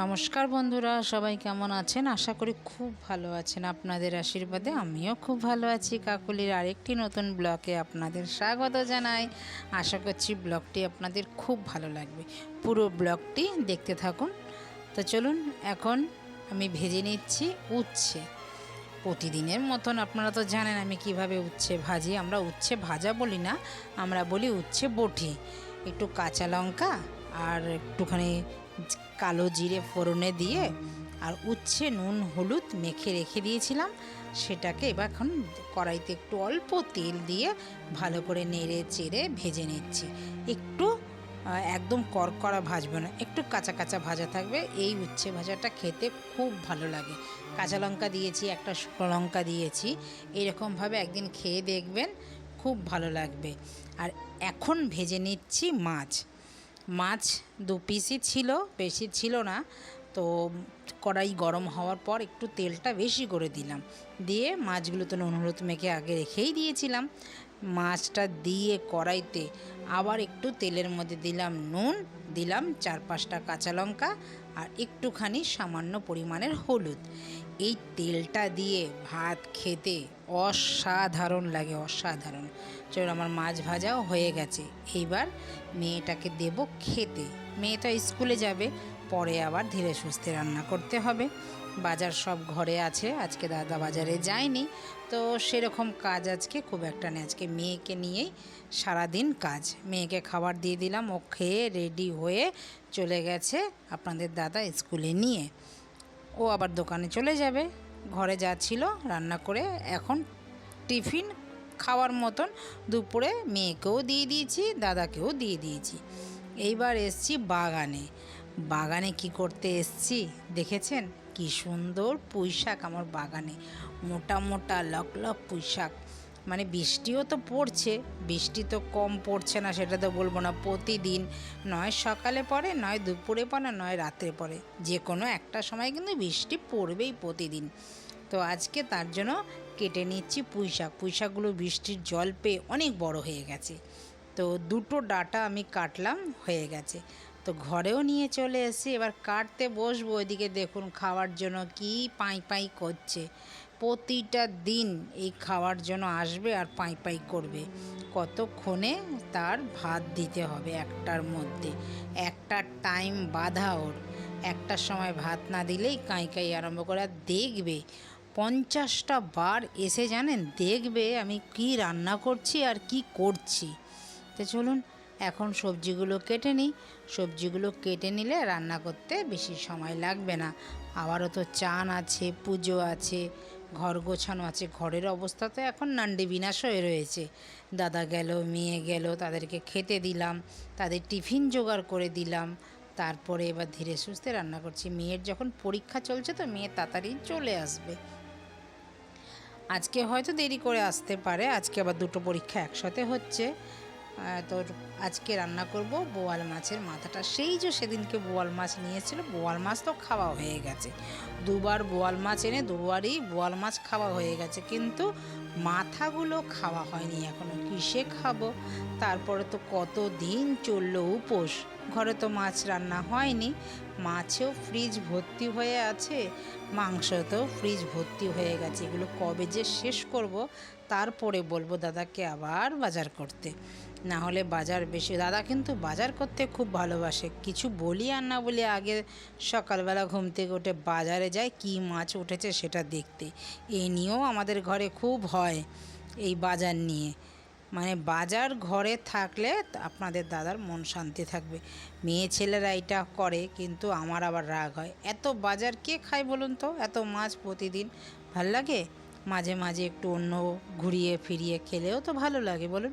নমস্কার বন্ধুরা, সবাই কেমন আছেন? আশা করি খুব ভালো আছেন। আপনাদের আশীর্বাদে আমিও খুব ভালো আছি। কাকুলির আরেকটি নতুন ব্লগে আপনাদের স্বাগত জানাই। আশা করছি ব্লগটি আপনাদের খুব ভালো লাগবে। পুরো ব্লগটি দেখতে থাকুন। তো চলুন, এখন আমি ভেজে নিচ্ছি উচ্ছে। প্রতিদিনের মতন আপনারা তো জানেন আমি কীভাবে উচ্ছে ভাজি। আমরা উচ্ছে ভাজা বলি না, আমরা বলি উচ্ছে বটি। একটু কাঁচা লঙ্কা আর একটুখানি কালো জিরে ফোড়নে দিয়ে আর উচ্ছে নুন হলুদ মেখে রেখে দিয়েছিলাম। সেটাকে এবার এখন কড়াইতে একটু অল্প তেল দিয়ে ভালো করে নেড়ে চেড়ে ভেজে নিচ্ছি। একটু একদম করকরা ভাজবে না, একটু কাঁচা কাঁচা ভাজা থাকবে। এই উচ্ছে ভাজাটা খেতে খুব ভালো লাগে। কাঁচা লঙ্কা দিয়েছি, একটা শুকনো লঙ্কা দিয়েছি। এরকমভাবে একদিন খেয়ে দেখবেন, খুব ভালো লাগবে। আর এখন ভেজে নিচ্ছি মাছ। মাছ দু পিসই ছিল, বেশি ছিল না। তো কড়াই গরম হওয়ার পর একটু তেলটা বেশি করে দিলাম। দিয়ে মাছগুলো তো নুন, হলুদ মেখে আগে রেখেই দিয়েছিলাম। মাছটা দিয়ে কড়াইতে আবার একটু তেলের মধ্যে দিলাম নুন, দিলাম চার পাঁচটা কাঁচা লঙ্কা আর একটুখানি সামান্য পরিমাণের হলুদ। এই তেলটা দিয়ে ভাত খেতে অসাধারণ লাগে, অসাধারণ। চলো আমার মাছ ভাজাও হয়ে গেছে। এইবার মেয়েটাকে দেব খেতে। মেয়েটা স্কুলে যাবে, পরে আবার ধীরে সুস্থে রান্না করতে হবে। বাজার সব ঘরে আছে, আজকে দাদা বাজারে যায়নি। তো সেরকম কাজ আজকে খুব একটা নেই। আজকে মেয়েকে নিয়েই সারাদিন কাজ। মেয়েকে খাবার দিয়ে দিলাম, ও খেয়ে রেডি হয়ে চলে গেছে আপনাদের দাদা স্কুলে নিয়ে। ও আবার দোকানে চলে যাবে। ঘরে যা ছিল রান্না করে এখন টিফিন খাওয়ার মতন দুপুরে মেয়েকেও দিয়ে দিয়েছি, দাদাকেও দিয়ে দিয়েছি। এইবার এসছি বাগানে। বাগানে কি করতে এসছি দেখেছেন? কি সুন্দর পুঁই শাক আমার বাগানে। মোটা মোটা লক লক পুঁই শাক মানে বৃষ্টিও তো পড়ছে, বৃষ্টি তো কম পড়ছে না, সেটা তো বলব না। প্রতিদিন নয় সকালে পড়ে, নয় দুপুরে পড়ে, নয় রাত্রে পড়ে। যে কোনো একটা সময় কিন্তু বৃষ্টি পড়বেই প্রতিদিন। তো আজকে তার জন্য কেটে নিচ্ছি পুঁই শাক। পুঁই শাকগুলো বৃষ্টির জল পেয়ে অনেক বড় হয়ে গেছে। তো দুটো ডাটা আমি কাটলাম, হয়ে গেছে। তো ঘরেও নিয়ে চলে এসেছি। এবার কাটতে বসবো। ওইদিকে দেখুন খাওয়ার জন্য কি পাই পাই করছে। প্রতিটা দিন এই খাওয়ার জন্য আসবে আর পাই পাই করবে। কতক্ষণে তার ভাত দিতে হবে একটার মধ্যে। একটা টাইম বাধা ওর। একটার সময় ভাত না দিলেই কাঁই কাঁই আরম্ভ করে। দেখবে পঞ্চাশটা বার এসে জানেন, দেখবে আমি কি রান্না করছি আর কি করছি। তো চলুন, এখন সবজিগুলো কেটে নিই। সবজিগুলো কেটে নিলে রান্না করতে বেশি সময় লাগবে না। আবারও তো চান আছে, পুজো আছে, ঘর গোছানো আছে, ঘরের অবস্থা তো এখন নান্ডি বিনাশ হয়ে রয়েছে। দাদা গেল, মেয়ে গেল, তাদেরকে খেতে দিলাম, তাদের টিফিন জোগাড় করে দিলাম, তারপরে এবার ধীরে সুস্থে রান্না করছি। মেয়ের যখন পরীক্ষা চলছে তো মেয়ে তাড়াতাড়ি চলে আসবে। আজকে হয়তো দেরি করে আসতে পারে, আজকে আবার দুটো পরীক্ষা একসাথে হচ্ছে। তো আজকে রান্না করব বোয়াল মাছের মাথাটা। সেই যে সেদিনকে বোয়াল মাছ নিয়েছিল, বোয়াল মাছ তো খাওয়া হয়ে গেছে। দুবার বোয়াল মাছ এনে দুবারই বোয়াল মাছ খাওয়া হয়ে গেছে, কিন্তু মাথাগুলো খাওয়া হয়নি এখনও কিসে খাব? তারপরে তো কত দিন চলল উপোস। ঘরে তো মাছ রান্না হয়নি। মাছেও ফ্রিজ ভর্তি হয়ে আছে, মাংসতেও ফ্রিজ ভর্তি হয়ে গেছে। এগুলো কবে যে শেষ করব, তারপরে বলব দাদাকে আবার বাজার করতে। না হলে বাজার বেশি, দাদা কিন্তু বাজার করতে খুব ভালোবাসে। কিছু বলি আর না বলি আগে সকালবেলা ঘুম থেকে উঠে বাজারে যায় কি মাছ উঠেছে সেটা দেখতে। এ নিয়েও আমাদের ঘরে খুব হয় এই বাজার নিয়ে। মানে বাজার ঘরে থাকলে আপনাদের দাদার মন শান্তি থাকবে। মেয়ে ছেলেরা এটা করে কিন্তু আমার আবার রাগ হয়। এত বাজার কে খায় বলুন তো? এত মাছ প্রতিদিন ভালো লাগে? মাঝে মাঝে একটু অন্য ঘুরিয়ে ফিরিয়ে খেলেও তো ভালো লাগে বলুন।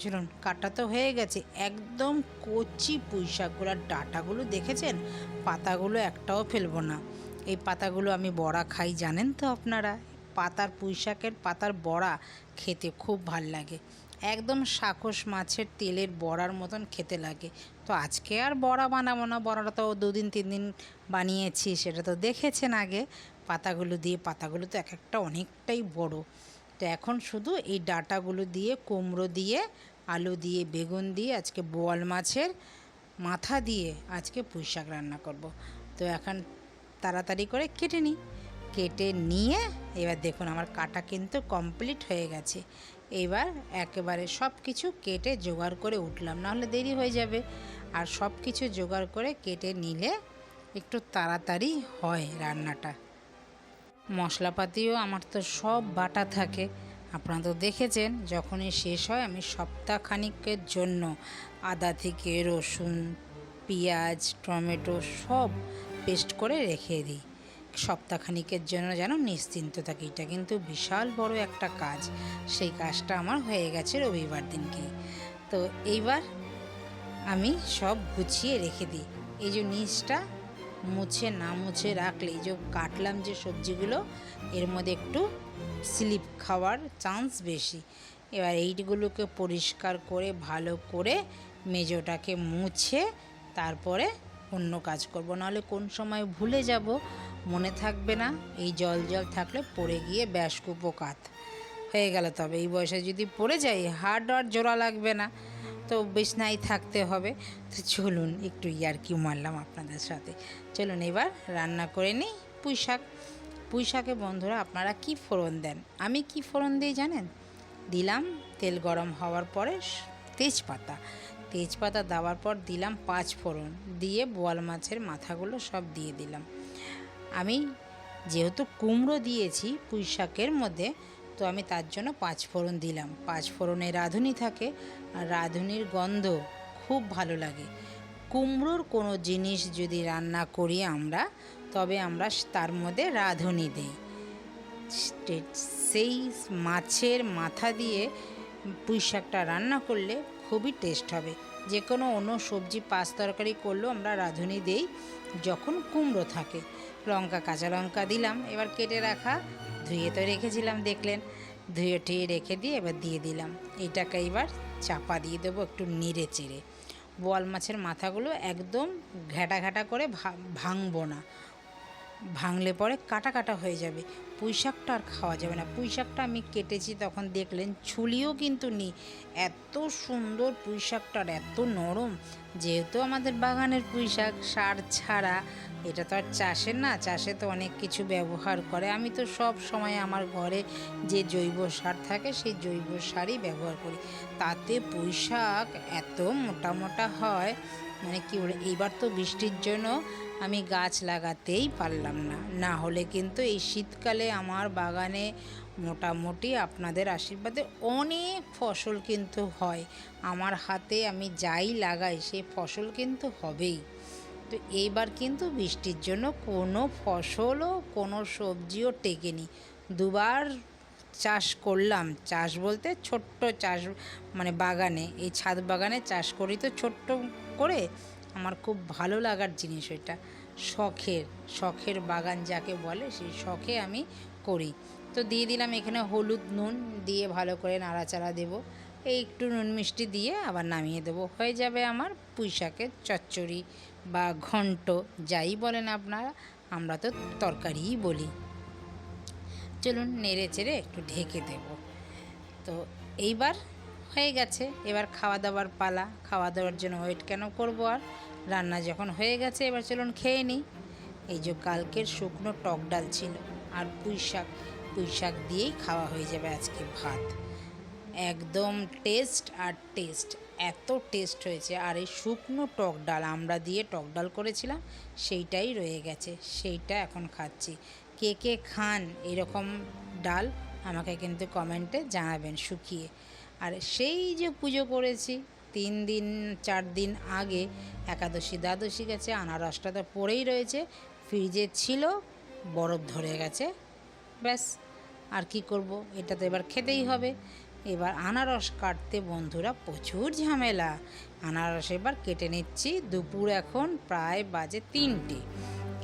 চলুন কাটা তো হয়ে গেছে। একদম কচি পুঁই শাকগুলো আর ডাটাগুলো দেখেছেন? পাতাগুলো একটাও ফেলব না। এই পাতাগুলো আমি বড়া খাই, জানেন তো আপনারা? পাতার পুঁইশাকের পাতার বড়া খেতে খুব ভালো লাগে। একদম সাকস মাছের তেলের বড়ার মতন খেতে লাগে। তো আজকে আর বড়া বানাবো না, বড়াটা তো দুদিন, তিন দিন বানিয়েছি, সেটা তো দেখেছেন আগে। পাতাগুলো দিয়ে, পাতাগুলো তো এক একটা অনেকটাই বড়। তো এখন শুধু এই ডাটাগুলো দিয়ে, কুমড়ো দিয়ে, আলু দিয়ে, বেগুন দিয়ে, আজকে বোয়াল মাছের মাথা দিয়ে আজকে পুঁই শাক রান্না করব। তো তো এখন তাড়াতাড়ি করে কেটে নিই। কেটে নিয়ে এবার দেখুন আমার কাটা কিন্তু কমপ্লিট হয়ে গেছে। এবার একেবারে সব কিছু কেটে জোগাড় করে উঠলাম, নাহলে দেরি হয়ে যাবে। আর সব কিছু জোগাড় করে কেটে নিলে একটু তাড়াতাড়ি হয় রান্নাটা। মশলাপাতিও আমার তো সব বাটা থাকে। আপনারা তো দেখেছেন, যখনই শেষ হয় আমি সপ্তাহখানিকের জন্য আদা থেকে রসুন, পেঁয়াজ, টমেটো সব পেস্ট করে রেখে দিই। সপ্তাহখানিকের জন্য যেন নিশ্চিন্ত থাকি। এটা কিন্তু বিশাল বড় একটা কাজ। সেই কাজটা আমার হয়ে গেছে রবিবার দিনকে। তো এইবার আমি সব গুছিয়ে রেখে দিই। এই যে নিচটা মুছে না মুছে রাখলে, এই যে কাটলাম যে সবজিগুলো, এর মধ্যে একটু স্লিপ খাওয়ার চান্স বেশি। এবার এইগুলোকে পরিষ্কার করে, ভালো করে মেজোটাকে মুছে, তারপরে অন্য কাজ করব। নাহলে কোন সময় ভুলে যাব? মনে থাকবে না, এই জল জল থাকলে পড়ে গিয়ে ব্যাস কুপোকাত হয়ে গেল তবে, এই বয়সে যদি পড়ে যাই হার্ড আর জোড়া লাগবে না, তো বিছনায় থাকতে হবে। তো চলুন, একটু ইয়ারকি মারলাম আপনাদের সাথে। চলুন এবার রান্না করে নিই পুঁই শাক। পুঁই শাকে বন্ধুরা, আপনারা কি ফোড়ন দেন? আমি কি ফোড়ন দিই জানেন? দিলাম, তেল গরম হওয়ার পরে তেজপাতা। তেজপাতা দেওয়ার পর দিলাম পাঁচ ফোড়ন। দিয়ে বোয়াল মাছের মাথাগুলো সব দিয়ে দিলাম। আমি যেহেতু কুমড়ো দিয়েছি পুঁই শাকের মধ্যে, তো আমি তার জন্য পাঁচ ফোড়ন দিলাম। পাঁচ ফোড়নে রাঁধুনি থাকে, আর রাঁধুনির গন্ধ খুব ভালো লাগে। কুমড়োর কোনো জিনিস যদি রান্না করি আমরা, তবে আমরা তার মধ্যে রাঁধুনি দিই। সেই মাছের মাথা দিয়ে পুঁই শাকটা রান্না করলে খুবই টেস্ট হবে। যে কোনো অন্য সবজি পাঁচ তরকারি করলেও আমরা রাঁধুনি দেই, যখন কুমড়ো থাকে। লঙ্কা, কাঁচা লঙ্কা দিলাম, এবার কেটে রাখা, ধুয়ে তো রেখেছিলাম, দেখলেন। ধুয়ে ঠিয়ে রেখে দিয়ে এবার দিয়ে দিলাম। এটাকে এবার চাপা দিয়ে দেবো একটু নেড়ে চেড়ে। বোয়াল মাছের মাথাগুলো একদম ঘ্যাটা ঘ্যাটা করে ভাঙবো না। ভাঙলে পরে কাটা কাটা হয়ে যাবে। পুঁই শাকটা আর খাওয়া যাবে না। পুঁই শাকটা আমি কেটেছি তখন দেখলেন, ছুলিও কিন্তু নেই। এত সুন্দর পুঁই শাকটার এত নরম, যেহেতু আমাদের বাগানের পুঁই শাক, সার ছাড়া এটা তো আর চাষের না, চাষে তো অনেক কিছু ব্যবহার করে। আমি তো সব সময় আমার ঘরে যে জৈব সার থাকে, সেই জৈব সারই ব্যবহার করি। তাতে পুঁই শাক এত মোটা মোটা হয় মানে কি বলে, এইবার তো বৃষ্টির জন্য আমি গাছ লাগাতেই পারলাম না। না হলে কিন্তু এই শীতকালে আমার বাগানে মোটামুটি আপনাদের আশীর্বাদে অনেক ফসল কিন্তু হয়। আমার হাতে আমি যাই লাগাই সেই ফসল কিন্তু হবেই। তো এইবার কিন্তু বৃষ্টির জন্য কোনো ফসলও, কোনো সবজিও টেকেনি। দুবার চাষ করলাম। চাষ বলতে ছোট্ট চাষ মানে বাগানে, এই ছাদ বাগানে চাষ করি তো ছোট্ট করে। আমার খুব ভালো লাগার জিনিস ওইটা। শখের শখের বাগান যাকে বলে, সেই শখে আমি করি। তো দিয়ে দিলাম এখানে হলুদ নুন, দিয়ে ভালো করে নাড়াচাড়া দেবো। এই একটু নুন মিষ্টি দিয়ে আবার নামিয়ে দেবো। হয়ে যাবে আমার পুঁই শাকের চচ্চড়ি। বা ঘন্ট, যাই বলেন আপনারা, আমরা তো তরকারিই বলি। চলুন নেড়ে চেড়ে একটু ঢেকে দেব। তো এইবার হয়ে গেছে। এবার খাওয়া দাওয়ার পালা। খাওয়া দাওয়ার জন্য ওয়েট কেন করব আর? রান্না যখন হয়ে গেছে, এবার চলুন খেয়ে নিই। এই যে কালকের শুকনো টক ডাল ছিল আর পুঁই শাক পুঁই শাক দিয়েই খাওয়া হয়ে যাবে আজকে ভাত। একদম টেস্ট আর টেস্ট, এত টেস্ট হয়েছে। আর এই শুকনো টক ডাল, আমরা দিয়ে টক ডাল করেছিলাম, সেইটাই রয়ে গেছে, সেইটা এখন খাচ্ছি। কে কে খান এরকম ডাল, আমাকে কিন্তু কমেন্টে জানাবেন শুকিয়ে। আর সেই যে পুজো করেছি, তিন দিন, চার দিন আগে একাদশী, দ্বাদশী গেছে, আনারসটা তো পড়েই রয়েছে, ফ্রিজে ছিল, বরফ ধরে গেছে, ব্যাস। আর কি করব, এটা তো এবার খেতেই হবে। এবার আনারস কাটতে বন্ধুরা প্রচুর ঝামেলা। আনারস এবার কেটে নিচ্ছি, দুপুর এখন প্রায় বাজে তিনটে।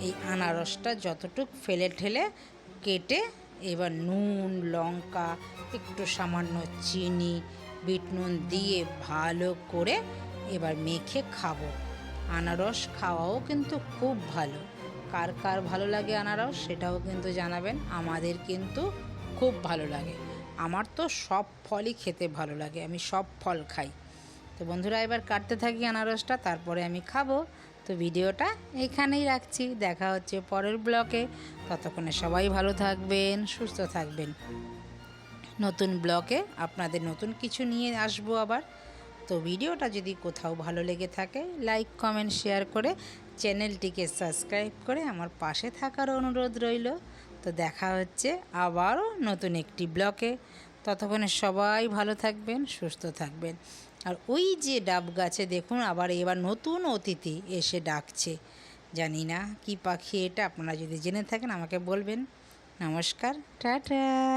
এই আনারসটা যতটুক ফেলে ঠেলে কেটে এবার নুন, লঙ্কা, একটু সামান্য চিনি, বিট নুন দিয়ে ভালো করে এবার মেখে খাব। আনারস খাওয়াও কিন্তু খুব ভালো। কার কার ভালো লাগে আনারস সেটাও কিন্তু জানাবেন, আমাদের কিন্তু খুব ভালো লাগে। আমার তো সব ফলই খেতে ভালো লাগে, আমি সব ফল খাই। তো বন্ধুরা, এবার কাটতে থাকি আনারসটা, তারপরে আমি খাব। তো ভিডিওটা এখানেই রাখছি, দেখা হচ্ছে পরের ব্লকে। ততক্ষণে সবাই ভালো থাকবেন, সুস্থ থাকবেন। নতুন ব্লকে আপনাদের নতুন কিছু নিয়ে আসব আবার। তো ভিডিওটা যদি কোথাও ভালো লেগে থাকে, লাইক, কমেন্ট, শেয়ার করে চ্যানেলটিকে সাবস্ক্রাইব করে আমার পাশে থাকার অনুরোধ রইল। তো দেখা হচ্ছে আবারও নতুন একটি ব্লকে। ততক্ষণে সবাই ভালো থাকবেন, সুস্থ থাকবেন। আর ওই যে ডাব গাছে দেখুন, আবার এবার নতুন অতিথি এসে ডাকছে। জানি না কি পাখি এটা, আপনারা যদি জেনে থাকেন আমাকে বলবেন। নমস্কার, টাটা।